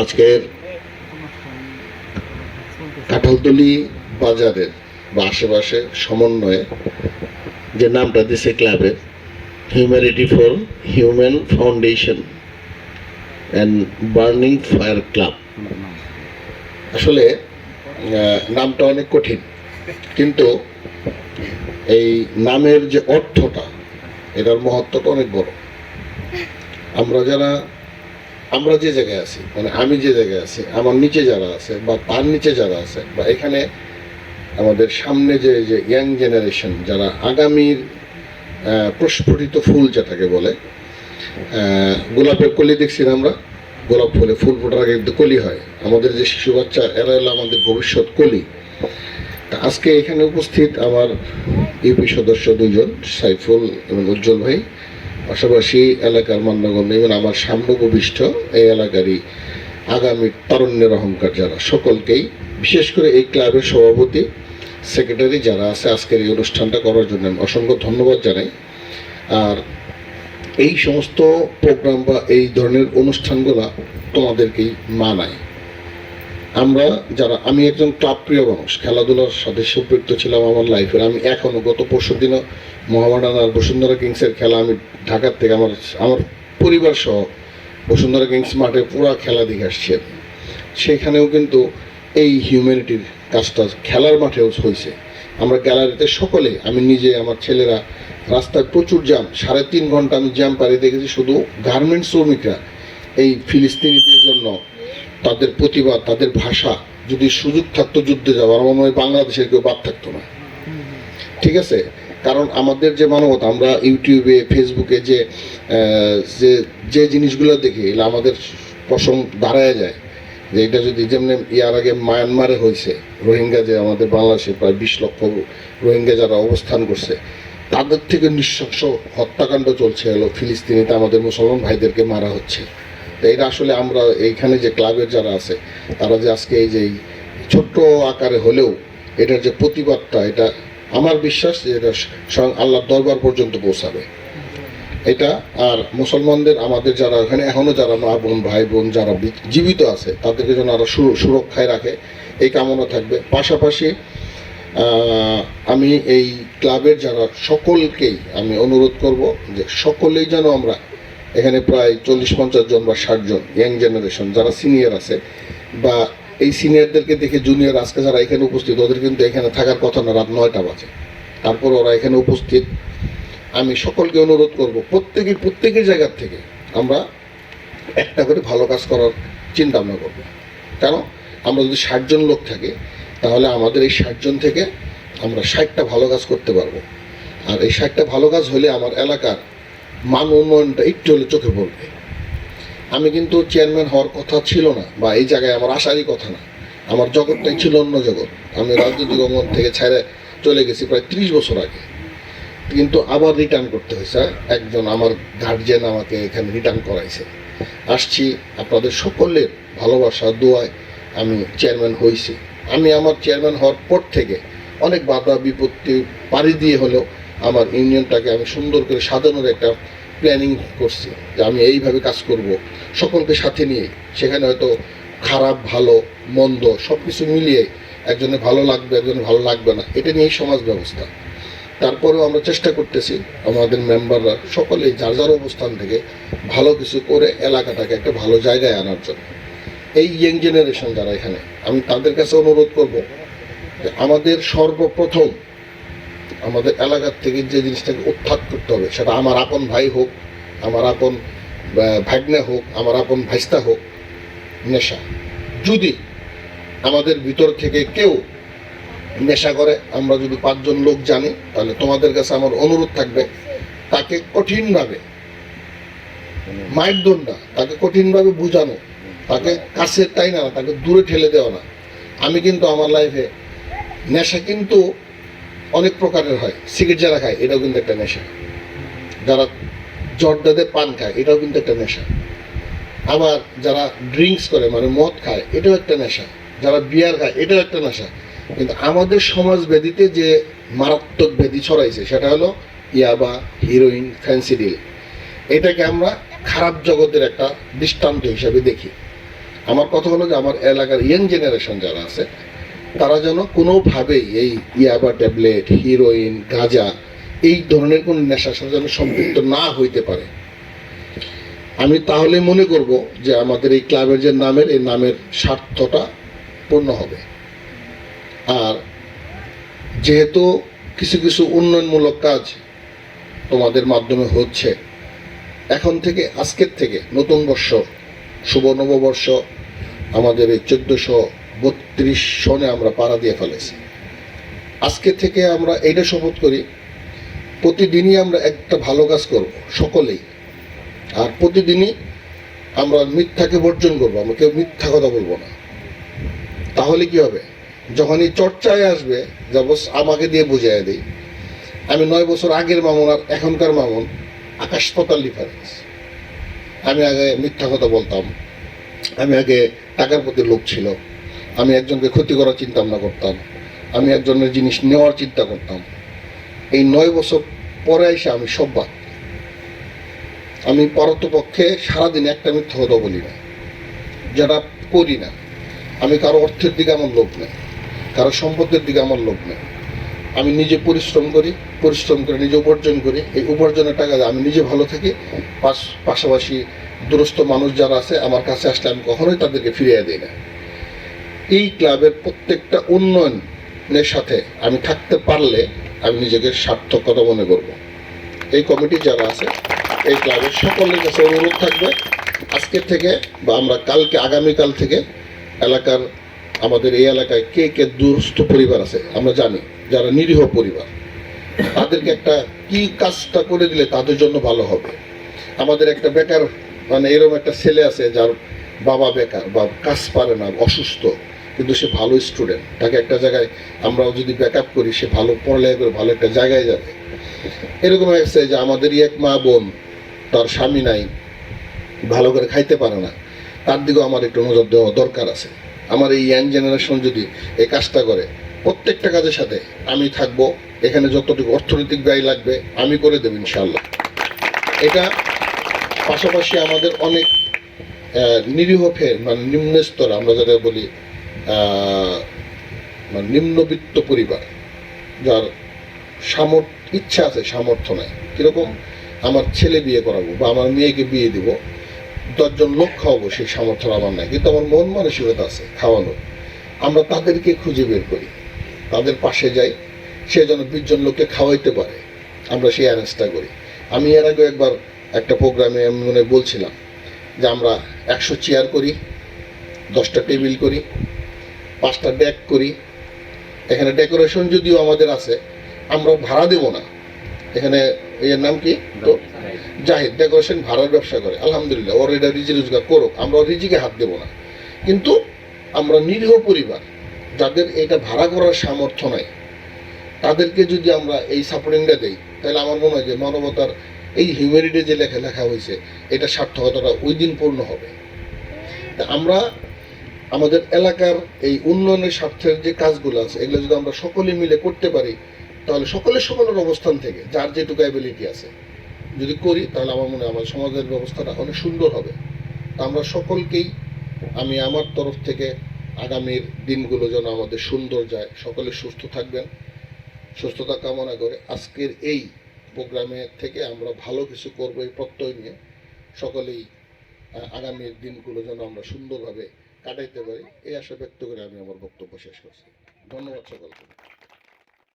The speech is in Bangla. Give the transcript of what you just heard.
আজকের কাঁঠালতলি বাজারের বা আশেপাশে সমন্বয়ে যে নামটা দিছে ক্লাবের humanity for human foundation and burning fire club আসলে নামটা অনেক কঠিন, কিন্তু এই নামের যে অর্থটা, এটার মহত্বটা অনেক বড়। আমরা যারা আমরা যে জায়গায় আছি মানে আমি যে জায়গায় আছি, আমার নিচে যারা আছে বা তার নিচে যারা আছে বা এখানে আমাদের সামনে যে যে ইয়াং জেনারেশন যারা আগামীর প্রস্ফুটিত ফুল যেটাকে বলে গোলাপের কলি দেখছি না আমরা? গোলাপ ফুলে ফুল ফোটার আগে কলি হয়। আমাদের যে শিশু বাচ্চা, এরা হলো আমাদের ভবিষ্যৎ কলি। তা আজকে এখানে উপস্থিত আমার ইউপি সদস্য দুজন, সাইফুল এবং উজ্জ্বল ভাই। পাশাপাশি এলাকার মান্যগণ্য এবং আমার সাম্যভূমিষ্ঠ এই এলাকারই আগামী তারুণ্যের অহংকার যারা, সকলকেই, বিশেষ করে এই ক্লাবের সভাপতি, সেক্রেটারি যারা আছে, আজকের এই অনুষ্ঠানটা করার জন্য আমি অসংখ্য ধন্যবাদ জানাই। আর এই সমস্ত প্রোগ্রাম বা এই ধরনের অনুষ্ঠানগুলো তোমাদেরকেই মানায়। আমরা যারা, আমি একজন ক্লাব প্রিয় মানুষ, খেলাধুলার সাথে সম্পৃক্ত ছিলাম আমার লাইফের আমি এখনও গত পরশু দিনও মোহামেডান আর বসুন্ধরা কিংসের খেলা আমি ঢাকার থেকে আমার আমার পরিবার সহ বসুন্ধরা কিংস মাঠে পুরো খেলা দেখে আসছি। সেখানেও কিন্তু এই হিউম্যানিটির কাজটা খেলার মাঠেও হয়েছে আমরা গ্যালারিতে সকলে, আমি নিজে, আমার ছেলেরা, রাস্তায় প্রচুর জ্যাম সাড়ে তিন ঘণ্টা আমি জ্যাম পাড়ি দেখেছি, শুধু গার্মেন্টস শ্রমিকরা এই ফিলিস্তিনিদের জন্য তাদের প্রতিবাদ, তাদের ভাষা যদি সুযোগ থাকতো যুদ্ধে যাওয়ার আমার মনে হয় বাংলাদেশের কেউ বাদ থাকতো না। ঠিক আছে? কারণ আমাদের যে মানবতা, আমরা ইউটিউবে, ফেসবুকে যে যে যে জিনিসগুলো দেখি, এগুলো আমাদের পশম দাঁড়ায় যায়। যে এটা যদি যেমনি ইয়ার আগে মায়ানমারে হয়েছে, রোহিঙ্গা যে আমাদের বাংলাদেশে প্রায় বিশ লক্ষ রোহিঙ্গা যারা অবস্থান করছে, তাদের থেকে নৃশংস হত্যাকাণ্ড চলছে হলো ফিলিস্তিনিতে, আমাদের মুসলমান ভাইদেরকে মারা হচ্ছে। তো এটা আসলে আমরা এইখানে যে ক্লাবের যারা আছে, তারা যে আজকে এই যে ছোট্ট আকারে হলেও এটার যে প্রতিবাদটা, এটা আমার বিশ্বাস যে এটা স্বয়ং আল্লাহর দরবার পর্যন্ত পৌঁছাবে। এটা আর মুসলমানদের, আমাদের যারা ওখানে এখনও যারা মা বোন, ভাই বোন যারা জীবিত আছে, তাদেরকে যেন আরও সুরক্ষায় রাখে, এই কামনা থাকবে। পাশাপাশি আমি এই ক্লাবের যারা সকলকেই আমি অনুরোধ করব যে সকলেই যেন আমরা এখানে প্রায় চল্লিশ, পঞ্চাশ জন বা ষাট জন ইয়াং জেনারেশন যারা সিনিয়র আছে, বা এই সিনিয়রদেরকে দেখে জুনিয়র আজকে যারা এখানে উপস্থিত, ওদের কিন্তু এখানে থাকার কথা না, রাত নয়টা বাজে। তারপর ওরা এখানে উপস্থিত। আমি সকলকে অনুরোধ করব প্রত্যেকের প্রত্যেকের জায়গার থেকে আমরা একটা করে ভালো কাজ করার চিন্তা ভাবনা করব। কেন? আমরা যদি ষাটজন লোক থাকি, তাহলে আমাদের এই ষাটজন থেকে আমরা ষাটটা ভালো কাজ করতে পারব। আর এই ষাটটা ভালো কাজ হলে আমার এলাকার মান উন্নয়নটা একটু হলে চোখে পড়বে। আমি কিন্তু চেয়ারম্যান হওয়ার কথা ছিল না বা এই জায়গায় আমার আসারই কথা না। আমার জগৎটাই ছিল অন্য জগৎ। আমি রাজনৈতিক অঙ্গন থেকে ছেড়ে চলে গেছি প্রায় ত্রিশ বছর আগে। কিন্তু আবার রিটার্ন করতে হয়েছে। একজন আমার গার্জিয়ান আমাকে এখানে রিটার্ন করাইছে। আসছি, আপনাদের সকলের ভালোবাসা, দোয়ায় আমি চেয়ারম্যান হয়েছি আমি আমার চেয়ারম্যান হওয়ার পর থেকে অনেক বাধা বিপত্তি পাড়ি দিয়ে হলেও আমার ইউনিয়নটাকে আমি সুন্দর করে সাজানোর একটা প্ল্যানিং করছি, যে আমি এইভাবে কাজ করব, সকলকে সাথে নিয়ে। সেখানে হয়তো খারাপ, ভালো, মন্দ সব কিছু মিলিয়ে একজনের ভালো লাগবে, একজনের ভালো লাগবে না। এটা নিয়েই সমাজ ব্যবস্থা। তারপরেও আমরা চেষ্টা করতেছি, আমাদের মেম্বাররা সকলেই যার যার অবস্থান থেকে ভালো কিছু করে এলাকাটাকে একটা ভালো জায়গায় আনার জন্য। এই ইয়াং জেনারেশন যারা এখানে, আমি তাদের কাছে অনুরোধ করব যে আমাদের সর্বপ্রথম আমাদের এলাকার থেকে যে জিনিসটাকে উত্থাপ করতে হবে, সেটা আমার আপন ভাই হোক, আমার আপন ভাগ্নে হোক, আমার আপন ভাইস্তা হোক, নেশা। যদি আমাদের ভিতর থেকে কেউ নেশা করে, আমরা যদি পাঁচজন লোক জানি, তাহলে তোমাদের কাছে আমার অনুরোধ থাকবে, তাকে কঠিনভাবে না, তাকে কঠিনভাবে বুঝানো, তাকে কাছে তাই না, তাকে দূরে ঠেলে দেওয়া না। আমি কিন্তু আমার লাইফে নেশা কিন্তু অনেক প্রকারের হয়। সিগারেট যারা খায়, এটাও কিন্তু একটা নেশা। যারা জর্দাতে পান খায়, এটাও কিন্তু একটা নেশা। আবার যারা ড্রিঙ্কস করে মানে মদ খায়, এটাও একটা নেশা। যারা বিয়ার খায়, এটাও একটা নেশা। কিন্তু আমাদের সমাজ ব্যাধিতে যে মারাত্মক ব্যাধি ছড়াইছে, সেটা হলো ইয়াবা হিরোইন ফ্যান্সিডিল এটাকে আমরা খারাপ জগতের একটা দৃষ্টান্ত হিসাবে দেখি। আমার কথা হলো যে, আমার এলাকার ইয়াং জেনারেশন যারা আছে তারা যেন কোনোভাবেই এই ইয়াবা ট্যাবলেট, হিরোইন, গাঁজা, এই ধরনের কোনো নেশার সাথে যেন সম্পৃক্ত না হইতে পারে। আমি তাহলে মনে করব যে আমাদের এই ক্লাবের যে নামের, এই নামের স্বার্থটা পূর্ণ হবে। আর যেহেতু কিছু কিছু উন্নয়নমূলক কাজ তোমাদের মাধ্যমে হচ্ছে, এখন থেকে, আজকের থেকে নতুন বর্ষ, শুভ নববর্ষ, আমাদের এই চোদ্দশো বত্রিশ সনে আমরা পাড়া দিয়ে ফেলেছি। আজকে থেকে আমরা এইটা শপথ করি, প্রতিদিনই আমরা একটা ভালো কাজ করব, সকলেই। আর প্রতিদিনই আমরা মিথ্যাকে বর্জন করব, আমরা কেউ মিথ্যা কথা বলব না। তাহলে কি হবে? যখন এই চর্চায় আসবে, যা বস আমাকে দিয়ে বুঝাই দিই। আমি নয় বছর আগের মামুন আর এখনকার মামুন, আকাশ পাতাল ডিফারেন্স আমি আগে মিথ্যা কথা বলতাম, আমি আগে টাকার প্রতি লোভ ছিল। আমি একজনকে ক্ষতি করার চিন্তা ভাবনা করতাম। আমি একজনের জিনিস নেওয়ার চিন্তা করতাম। এই নয় বছর পরে এসে আমি সব বাদ আমি পরতপক্ষে সারাদিন একটা মিথ্যা কথা বলি না। যেটা করি না। আমি কারও অর্থের দিকে আমার লোভ নেই। কারও সম্পদের দিকে আমার লোভ নেই। আমি নিজে পরিশ্রম করি, পরিশ্রম করে নিজে উপার্জন করি। এই উপার্জনের টাকা আমি নিজে ভালো থাকি। পাশ পাশাপাশি দূরস্থ মানুষ যারা আছে, আমার কাছে আসলে আমি কখনোই তাদেরকে ফিরিয়ে দিই না। এই ক্লাবের প্রত্যেকটা উন্নয়নের সাথে আমি থাকতে পারলে আমি নিজেকে সার্থকতা মনে করব। এই কমিটি যারা আছে, এই ক্লাবের সকলের কাছে অনুরোধ থাকবে আজকের থেকে বা আমরা কালকে, আগামীকাল থেকে এলাকার, আমাদের এই এলাকায় কে কে দুরস্থ পরিবার আছে, আমরা জানি, যারা নিরীহ পরিবার, তাদেরকে একটা কি কাজটা করে দিলে তাদের জন্য ভালো হবে? আমাদের একটা বেকার মানে এরকম একটা ছেলে আছে যার বাবা বেকার বা কাজ পারে না, অসুস্থ। কিন্তু সে ভালো স্টুডেন্ট তাকে একটা জায়গায় আমরাও যদি ব্যাক আপ করি, সে ভালো পড়ালেখা করে ভালো একটা জায়গায় যাবে। এরকম হয়েছে যে আমাদেরই এক মা বোন, তার স্বামী নাই, ভালো করে খাইতে পারে না। তার দিকেও আমার একটু নজর দেওয়া দরকার আছে। আমার এই ইয়াং জেনারেশন যদি এই কাজটা করে, প্রত্যেকটা কাজের সাথে আমি থাকব, এখানে যতটুকু অর্থনৈতিক ব্যয় লাগবে, আমি করে দেব ইনশাল্লাহ এটা পাশাপাশি আমাদের অনেক নিরীহ ফের মানে নিম্ন স্তর আমরা যারা বলি নিম্নবিত্ত পরিবার, যার সামর্থ্য ইচ্ছা আছে, সামর্থ্য নাই। কীরকম? আমার ছেলে বিয়ে করাবো বা আমার মেয়েকে বিয়ে দিব, দশজন লোক খাওয়াবো, সেই সামর্থ্য আমার নাই। কিন্তু আমার মন মানসিকতা আছে, খাওয়ানো। আমরা তাদেরকে খুঁজে বের করি। তাদের পাশে যাই, সে যেন বিশজন লোককে খাওয়াইতে পারে। আমরা সেই অ্যারেঞ্জটা করি। আমি এর আগে একবার একটা প্রোগ্রামে আমি মনে বলছিলাম যে আমরা একশো চেয়ার করি, দশটা টেবিল করি পাঁচটা ডেক করি। এখানে ডেকোরেশন যদিও আমাদের আছে আমরা ভাড়া দেব না। এখানে এর নাম কি? তো জাহিদ ডেকোরেশন ভাড়ার ব্যবসা করে। আলহামদুলিল্লাহ, ওর এটা রিজি রোজগার করুক, আমরা রিজিকে হাত দেবো না। কিন্তু আমরা নিরীহ পরিবার, যাদের এটা ভাড়া করার সামর্থ্য নাই, তাদেরকে যদি আমরা এই সাপোর্টিংটা দেই, তাহলে আমার মনে হয় যে মানবতার এই হিউম্যানিটি যে লেখা লেখা হয়েছে, এটা সার্থকতাটা ওই দিন পূর্ণ হবে। তা আমরা আমাদের এলাকার এই উন্নয়নের স্বার্থের যে কাজগুলো আছে, এগুলো যদি আমরা সকলে মিলে করতে পারি, তাহলে সকলের সকলের অবস্থান থেকে, যার যেটুকু অ্যাবিলিটি আছে, যদি করি, তাহলে আমার মনে হয় আমার সমাজের ব্যবস্থাটা অনেক সুন্দর হবে। আমরা সকলকেই, আমি আমার তরফ থেকে আগামীর দিনগুলো যেন আমাদের সুন্দর যায়, সকলে সুস্থ থাকবেন, সুস্থতা কামনা করে আজকের এই প্রোগ্রামে থেকে আমরা ভালো কিছু করব এই প্রত্যয় নিয়ে, সকলেই আগামীর দিনগুলো যেন আমরা সুন্দরভাবে কাটাইতে পারি এই আশা ব্যক্ত করে আমি আমার বক্তব্য শেষ করছি। ধন্যবাদ সকলকে।